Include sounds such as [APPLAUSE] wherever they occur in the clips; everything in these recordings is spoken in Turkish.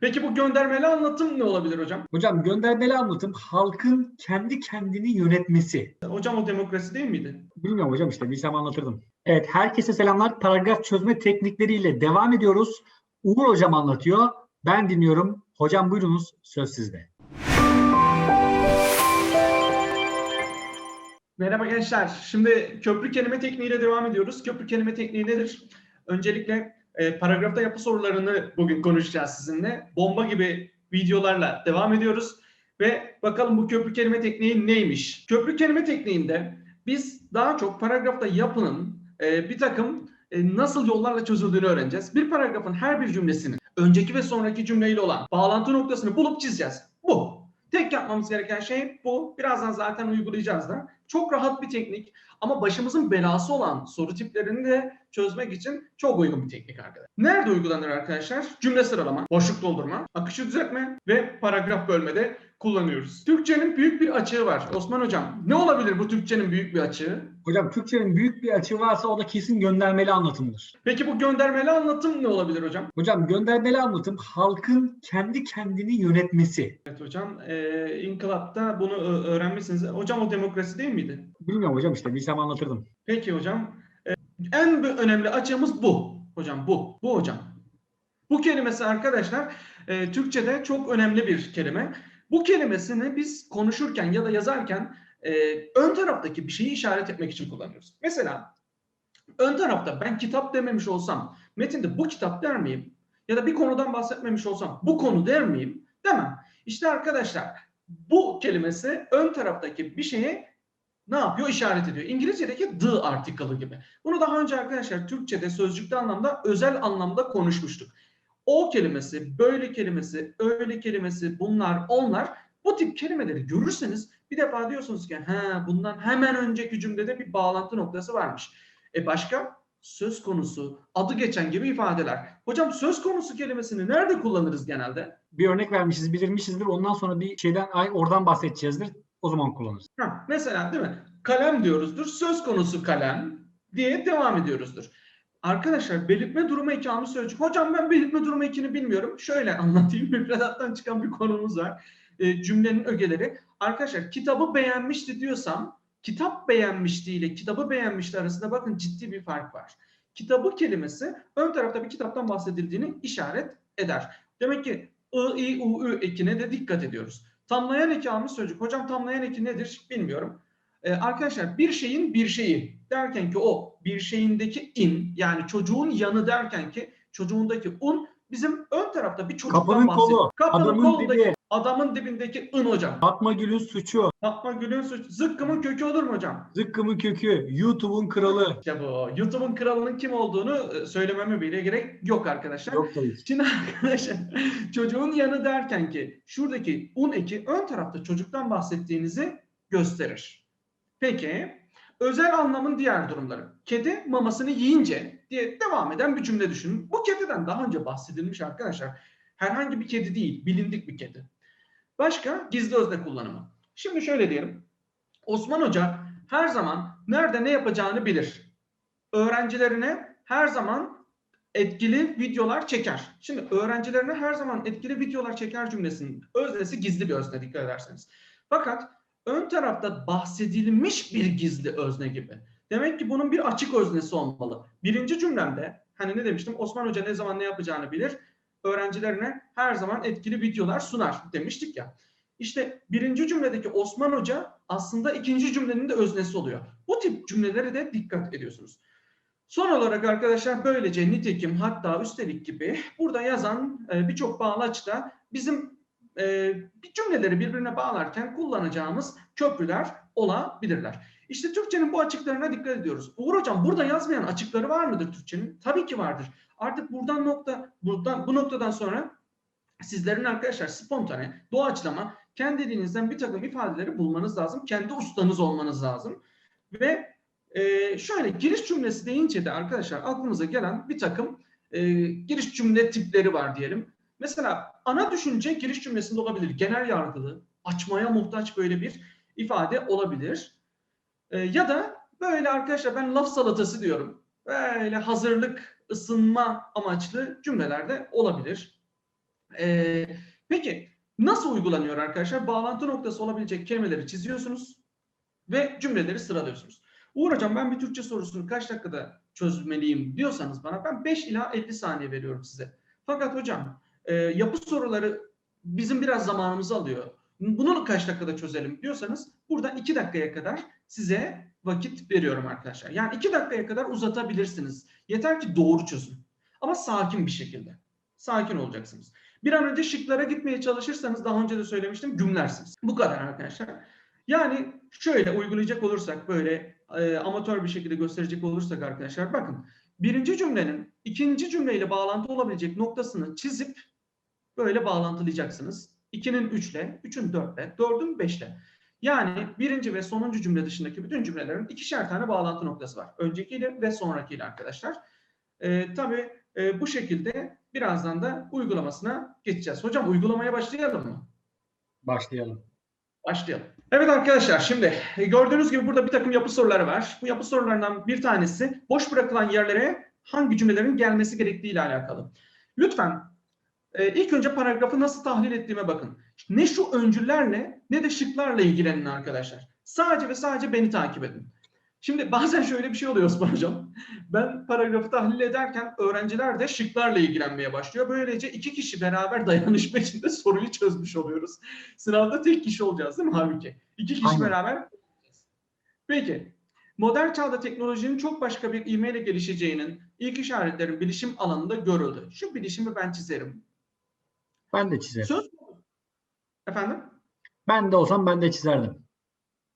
Peki bu göndermeli anlatım ne olabilir hocam? Hocam göndermeli anlatım halkın kendi kendini yönetmesi. Hocam o demokrasi değil miydi? Bilmiyorum hocam işte bilsem anlatırdım. Evet herkese selamlar. Paragraf çözme teknikleriyle devam ediyoruz. Uğur hocam anlatıyor. Ben dinliyorum. Hocam buyurunuz söz sizde. Merhaba gençler. Şimdi köprü kelime tekniğiyle devam ediyoruz. Köprü kelime tekniği nedir? Öncelikle e, paragrafta yapı sorularını bugün konuşacağız sizinle. Bomba gibi videolarla devam ediyoruz. Ve bakalım bu köprü kelime tekniği neymiş? Köprü kelime tekniğinde biz daha çok paragrafta yapının e, bir takım e, nasıl yollarla çözüldüğünü öğreneceğiz. Bir paragrafın her bir cümlesinin önceki ve sonraki cümleyle olan bağlantı noktasını bulup çizeceğiz. Bu. Tek yapmamız gereken şey bu. Birazdan zaten uygulayacağız da. Çok rahat bir teknik ama başımızın belası olan soru tiplerini de çözmek için çok uygun bir teknik arkadaşlar. Nerede uygulanır arkadaşlar? Cümle sıralama, boşluk doldurma, akışı düzeltme ve paragraf bölmede kullanıyoruz. Türkçenin büyük bir açığı var. Osman hocam ne olabilir bu Türkçenin büyük bir açığı? Hocam Türkçenin büyük bir açığı varsa o da kesin göndermeli anlatımdır. Peki bu göndermeli anlatım ne olabilir hocam? Hocam göndermeli anlatım halkın kendi kendini yönetmesi. Evet hocam, e, İnkılap'ta bunu öğrenmişsiniz. Hocam o demokrasi değil miydi? Bilmiyorum hocam işte bilsem anlatırdım. Peki hocam. Ee, en önemli açığımız bu. Hocam bu. Bu hocam. Bu kelimesi arkadaşlar e, Türkçe'de çok önemli bir kelime. Bu kelimesini biz konuşurken ya da yazarken e, ön taraftaki bir şeyi işaret etmek için kullanıyoruz. Mesela ön tarafta ben kitap dememiş olsam metinde bu kitap der miyim? Ya da bir konudan bahsetmemiş olsam bu konu der miyim? Demem. İşte arkadaşlar bu kelimesi ön taraftaki bir şeye ne yapıyor? İşaret ediyor. İngilizce'deki the article'ı gibi. Bunu daha önce arkadaşlar Türkçe'de sözcükte anlamda özel anlamda konuşmuştuk. O kelimesi, böyle kelimesi, öyle kelimesi, bunlar, onlar bu tip kelimeleri görürseniz bir defa diyorsunuz ki ha bundan hemen önceki cümlede bir bağlantı noktası varmış. E başka? Söz konusu, adı geçen gibi ifadeler. Hocam söz konusu kelimesini nerede kullanırız genelde? Bir örnek vermişiz, bilirmişizdir. Ondan sonra bir şeyden ay oradan bahsedeceğizdir. O zaman kullanırız. Ha, mesela değil mi? Kalem diyoruzdur. Söz konusu kalem diye devam ediyoruzdur. Arkadaşlar belirtme durumu eki almış sözcük. Hocam ben belirtme durumu ekini bilmiyorum. Şöyle anlatayım. [LAUGHS] Müfredattan çıkan bir konumuz var. E, cümlenin ögeleri. Arkadaşlar kitabı beğenmişti diyorsam kitap beğenmişti ile kitabı beğenmişti arasında bakın ciddi bir fark var. Kitabı kelimesi ön tarafta bir kitaptan bahsedildiğini işaret eder. Demek ki I, I, U, Ü ekine de dikkat ediyoruz. Tamlayan eki almış sözcük. Hocam tamlayan eki nedir bilmiyorum. Ee, arkadaşlar bir şeyin bir şeyi derken ki o bir şeyindeki in yani çocuğun yanı derken ki çocuğundaki un bizim ön tarafta bir çocuktan Kapının bahsediyor. kolu, Kapının adamın kolundaki dibi. adamın dibindeki ın hocam. Fatma Gül'ün suçu, Fatma Gül'ün suç, zıkkımın kökü olur mu hocam? zıkkımın kökü, YouTube'un kralı. İşte bu. YouTube'un kralının kim olduğunu e, söylememe bile gerek yok arkadaşlar. Yok tabii. Şimdi [LAUGHS] arkadaşlar çocuğun yanı derken ki şuradaki un eki ön tarafta çocuktan bahsettiğinizi gösterir. Peki özel anlamın diğer durumları. Kedi mamasını yiyince diye devam eden bir cümle düşünün. Bu kediden daha önce bahsedilmiş arkadaşlar. Herhangi bir kedi değil, bilindik bir kedi. Başka gizli özne kullanımı. Şimdi şöyle diyelim. Osman Hoca her zaman nerede ne yapacağını bilir. Öğrencilerine her zaman etkili videolar çeker. Şimdi öğrencilerine her zaman etkili videolar çeker cümlesinin öznesi gizli bir özne dikkat ederseniz. Fakat ön tarafta bahsedilmiş bir gizli özne gibi. Demek ki bunun bir açık öznesi olmalı. Birinci cümlemde hani ne demiştim Osman Hoca ne zaman ne yapacağını bilir. Öğrencilerine her zaman etkili videolar sunar demiştik ya. İşte birinci cümledeki Osman Hoca aslında ikinci cümlenin de öznesi oluyor. Bu tip cümlelere de dikkat ediyorsunuz. Son olarak arkadaşlar böylece nitekim hatta üstelik gibi burada yazan e, birçok bağlaç da bizim e, bir cümleleri birbirine bağlarken kullanacağımız köprüler olabilirler. İşte Türkçenin bu açıklarına dikkat ediyoruz. Uğur Hocam burada yazmayan açıkları var mıdır Türkçenin? Tabii ki vardır. Artık buradan nokta buradan bu noktadan sonra sizlerin arkadaşlar spontane, doğaçlama kendi dilinizden bir takım ifadeleri bulmanız lazım. Kendi ustanız olmanız lazım. Ve e, şöyle giriş cümlesi deyince de arkadaşlar aklımıza gelen bir takım e, giriş cümle tipleri var diyelim. Mesela ana düşünce giriş cümlesinde olabilir. Genel yargılı, açmaya muhtaç böyle bir ifade olabilir. E, ya da böyle arkadaşlar ben laf salatası diyorum. Böyle hazırlık, ısınma amaçlı cümlelerde olabilir. Ee, peki nasıl uygulanıyor arkadaşlar? Bağlantı noktası olabilecek kelimeleri çiziyorsunuz ve cümleleri sıralıyorsunuz. Uğur hocam ben bir Türkçe sorusunu kaç dakikada çözmeliyim diyorsanız bana ben 5 ila 50 saniye veriyorum size. Fakat hocam e, yapı soruları bizim biraz zamanımızı alıyor. Bunu kaç dakikada çözelim diyorsanız burada 2 dakikaya kadar size vakit veriyorum arkadaşlar. Yani 2 dakikaya kadar uzatabilirsiniz. Yeter ki doğru çözün. Ama sakin bir şekilde. Sakin olacaksınız. Bir an önce şıklara gitmeye çalışırsanız daha önce de söylemiştim gümlersiniz. Bu kadar arkadaşlar. Yani şöyle uygulayacak olursak böyle e, amatör bir şekilde gösterecek olursak arkadaşlar bakın birinci cümlenin ikinci cümleyle bağlantı olabilecek noktasını çizip böyle bağlantılayacaksınız. 2'nin 3 ile, 3'ün 4 ile, 4'ün 5 ile. Yani birinci ve sonuncu cümle dışındaki bütün cümlelerin ikişer tane bağlantı noktası var. Öncekiyle ve sonrakiyle arkadaşlar. E, tabii e, bu şekilde birazdan da uygulamasına geçeceğiz. Hocam uygulamaya başlayalım mı? Başlayalım. Başlayalım. Evet arkadaşlar şimdi e, gördüğünüz gibi burada bir takım yapı soruları var. Bu yapı sorularından bir tanesi boş bırakılan yerlere hangi cümlelerin gelmesi gerektiği ile alakalı. Lütfen e, ilk önce paragrafı nasıl tahlil ettiğime bakın. Ne şu öncüllerle ne de şıklarla ilgilenin arkadaşlar. Sadece ve sadece beni takip edin. Şimdi bazen şöyle bir şey oluyor Osman Hocam. Ben paragrafı tahlil ederken öğrenciler de şıklarla ilgilenmeye başlıyor. Böylece iki kişi beraber dayanışma içinde soruyu çözmüş oluyoruz. Sınavda tek kişi olacağız değil mi halbuki? İki kişi Aynen. beraber. Peki. Modern çağda teknolojinin çok başka bir ivmeyle gelişeceğinin ilk işaretlerin bilişim alanında görüldü. Şu bilişimi ben çizerim. Ben de çizerim. Söz Efendim? Ben de olsam ben de çizerdim.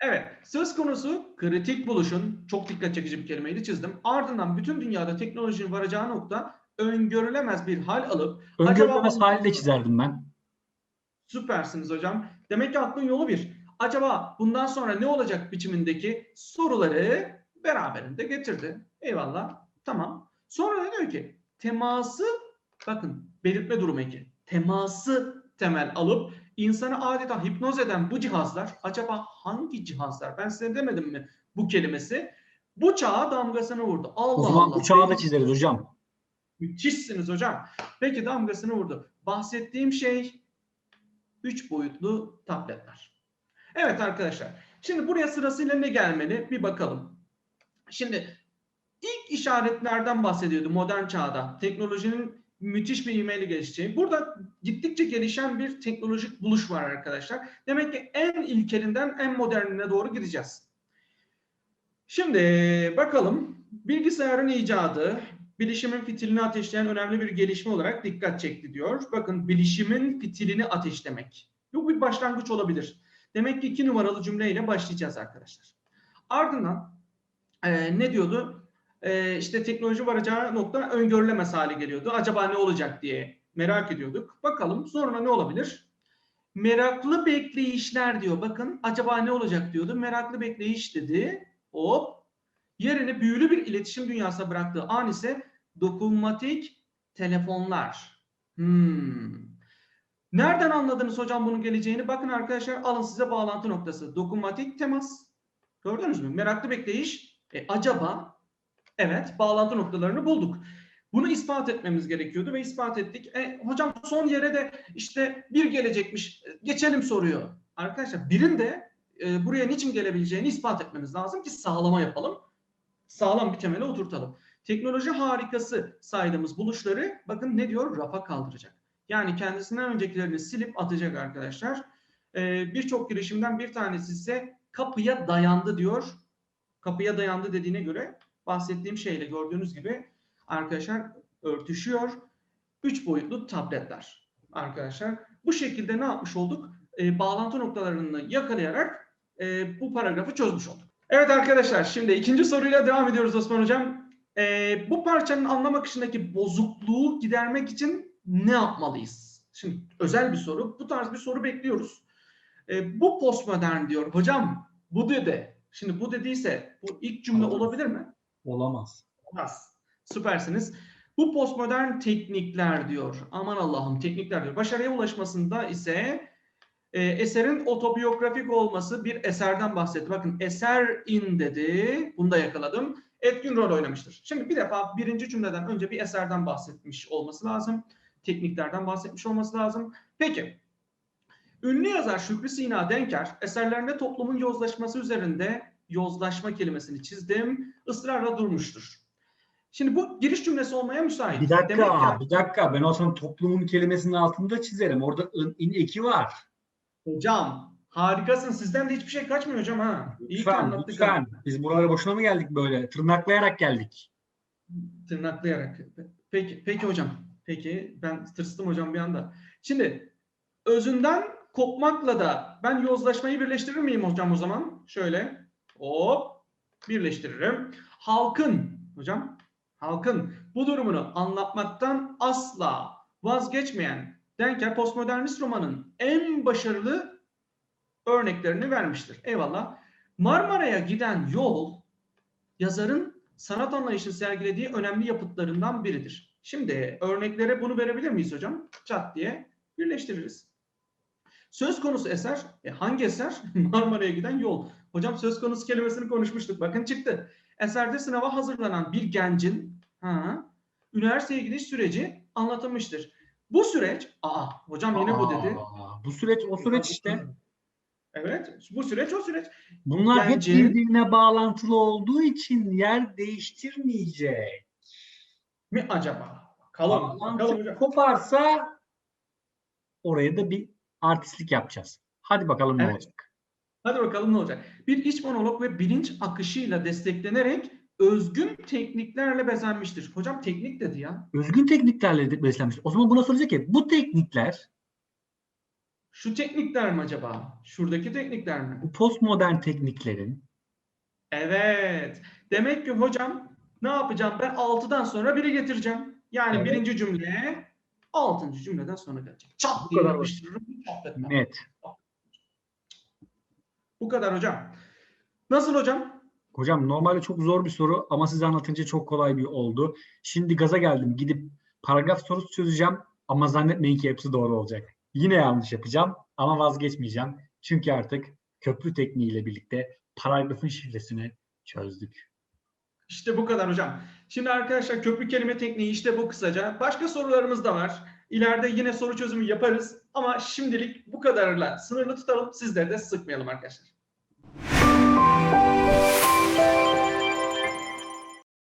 Evet, söz konusu kritik buluşun, çok dikkat çekici bir kelimeyi çizdim. Ardından bütün dünyada teknolojinin varacağı nokta öngörülemez bir hal alıp Öngörülemez Acaba- halde çizerdim ben. süpersiniz hocam. Demek ki aklın yolu bir. Acaba bundan sonra ne olacak biçimindeki soruları beraberinde getirdi. Eyvallah. Tamam. Sonra ne diyor ki? Teması bakın belirtme durumu eki. Teması temel alıp insanı adeta hipnoz eden bu cihazlar acaba hangi cihazlar? Ben size demedim mi bu kelimesi? Bu çağa damgasını vurdu. Allah O zaman Allah. bu çağı da çizeriz hocam. Müthişsiniz hocam. Peki damgasını vurdu. Bahsettiğim şey 3 boyutlu tabletler. Evet arkadaşlar. Şimdi buraya sırasıyla ne gelmeli bir bakalım. Şimdi ilk işaretlerden bahsediyordu modern çağda. Teknolojinin müthiş bir ivmeyle gelişeceği. Burada gittikçe gelişen bir teknolojik buluş var arkadaşlar. Demek ki en ilkelinden en modernine doğru gideceğiz. Şimdi bakalım bilgisayarın icadı bilişimin fitilini ateşleyen önemli bir gelişme olarak dikkat çekti diyor. Bakın bilişimin fitilini ateşlemek. Bu bir başlangıç olabilir. Demek ki iki numaralı cümleyle başlayacağız arkadaşlar. Ardından e, ne diyordu? E, işte teknoloji varacağı nokta öngörülemez hale geliyordu. Acaba ne olacak diye merak ediyorduk. Bakalım sonra ne olabilir? Meraklı bekleyişler diyor. Bakın acaba ne olacak diyordu. Meraklı bekleyiş dedi. Hop. Yerini büyülü bir iletişim dünyasına bıraktığı an ise dokunmatik telefonlar. Hmm. Nereden anladınız hocam bunun geleceğini? Bakın arkadaşlar alın size bağlantı noktası. Dokunmatik temas. Gördünüz mü? Meraklı bekleyiş. E, acaba? Evet bağlantı noktalarını bulduk. Bunu ispat etmemiz gerekiyordu ve ispat ettik. E, hocam son yere de işte bir gelecekmiş. E, Geçelim soruyor. Arkadaşlar birin de e, buraya niçin gelebileceğini ispat etmemiz lazım ki sağlama yapalım. Sağlam bir temele oturtalım. Teknoloji harikası saydığımız buluşları bakın ne diyor? Rafa kaldıracak. Yani kendisinden öncekilerini silip atacak arkadaşlar. Ee, Birçok girişimden bir tanesi ise kapıya dayandı diyor. Kapıya dayandı dediğine göre bahsettiğim şeyle gördüğünüz gibi arkadaşlar örtüşüyor. Üç boyutlu tabletler arkadaşlar. Bu şekilde ne yapmış olduk? Ee, bağlantı noktalarını yakalayarak e, bu paragrafı çözmüş olduk. Evet arkadaşlar şimdi ikinci soruyla devam ediyoruz Osman Hocam. Ee, bu parçanın anlam akışındaki bozukluğu gidermek için ne yapmalıyız? Şimdi özel bir soru. Bu tarz bir soru bekliyoruz. Ee, bu postmodern diyor. Hocam bu dedi. Şimdi bu dediyse bu ilk cümle olabilir mi? Olamaz. Olmaz. Süpersiniz. Bu postmodern teknikler diyor. Aman Allah'ım teknikler diyor. Başarıya ulaşmasında ise e, eserin otobiyografik olması bir eserden bahsetti. Bakın eser in dedi. Bunu da yakaladım. Etkin rol oynamıştır. Şimdi bir defa birinci cümleden önce bir eserden bahsetmiş olması lazım. tekniklerden bahsetmiş olması lazım. Peki. Ünlü yazar Şükrü Sina Denker eserlerinde toplumun yozlaşması üzerinde yozlaşma kelimesini çizdim. ısrarla durmuştur. Şimdi bu giriş cümlesi olmaya müsait. Bir dakika, Demek ki- bir dakika. Ben olsam toplumun kelimesinin altında çizerim. Orada ın, in eki var. Hocam harikasın. Sizden de hiçbir şey kaçmıyor hocam ha. İyi ki Lütfen, anlattık. lütfen. Biz buralara boşuna mı geldik böyle? Tırnaklayarak geldik. Tırnaklayarak. Peki, peki hocam. Peki ben tırstım hocam bir anda. Şimdi özünden kopmakla da ben yozlaşmayı birleştirir miyim hocam o zaman? Şöyle hop birleştiririm. Halkın hocam halkın bu durumunu anlatmaktan asla vazgeçmeyen Denker postmodernist romanın en başarılı örneklerini vermiştir. Eyvallah. Marmara'ya giden yol yazarın sanat anlayışını sergilediği önemli yapıtlarından biridir. Şimdi örneklere bunu verebilir miyiz hocam? Çat diye birleştiririz. Söz konusu eser, e hangi eser? [LAUGHS] Marmara'ya giden yol. Hocam söz konusu kelimesini konuşmuştuk. Bakın çıktı. Eserde sınava hazırlanan bir gencin ha, üniversiteye gidiş süreci anlatılmıştır. Bu süreç, aa hocam yine bu dedi. Aa, Bu süreç o süreç işte. Evet, bu süreç o süreç. Bunlar hep Gencin- birbirine bağlantılı olduğu için yer değiştirmeyecek. Mi acaba? Bakalım, bakalım Bağlantı koparsa oraya da bir artistlik yapacağız. Hadi bakalım ne Evet. olacak. Hadi bakalım ne olacak? Bir iç monolog ve bilinç akışıyla desteklenerek özgün tekniklerle bezenmiştir. Hocam teknik dedi ya. Özgün tekniklerle de beslenmiş. O zaman buna soracak ki bu teknikler, Şu teknikler mi acaba? Şuradaki teknikler mi? bu postmodern tekniklerin Evet. Demek ki hocam ne yapacağım? Ben 6'dan sonra biri getireceğim. Yani Evet. birinci cümleye 6. cümleden sonra gelecek. Çat diye yapıştırırım. çat etmem. net. Bu kadar hocam. Nasıl hocam? Hocam normalde çok zor bir soru ama size anlatınca çok kolay bir oldu. Şimdi gaza geldim. Gidip paragraf sorusu çözeceğim ama zannetmeyin ki hepsi doğru olacak. Yine yanlış yapacağım ama vazgeçmeyeceğim. Çünkü artık köprü tekniğiyle birlikte paragrafın şifresini çözdük. İşte bu kadar hocam. Şimdi arkadaşlar köprü kelime tekniği işte bu kısaca. Başka sorularımız da var. İleride yine soru çözümü yaparız. Ama şimdilik bu kadarla sınırlı tutalım. Sizleri de sıkmayalım arkadaşlar.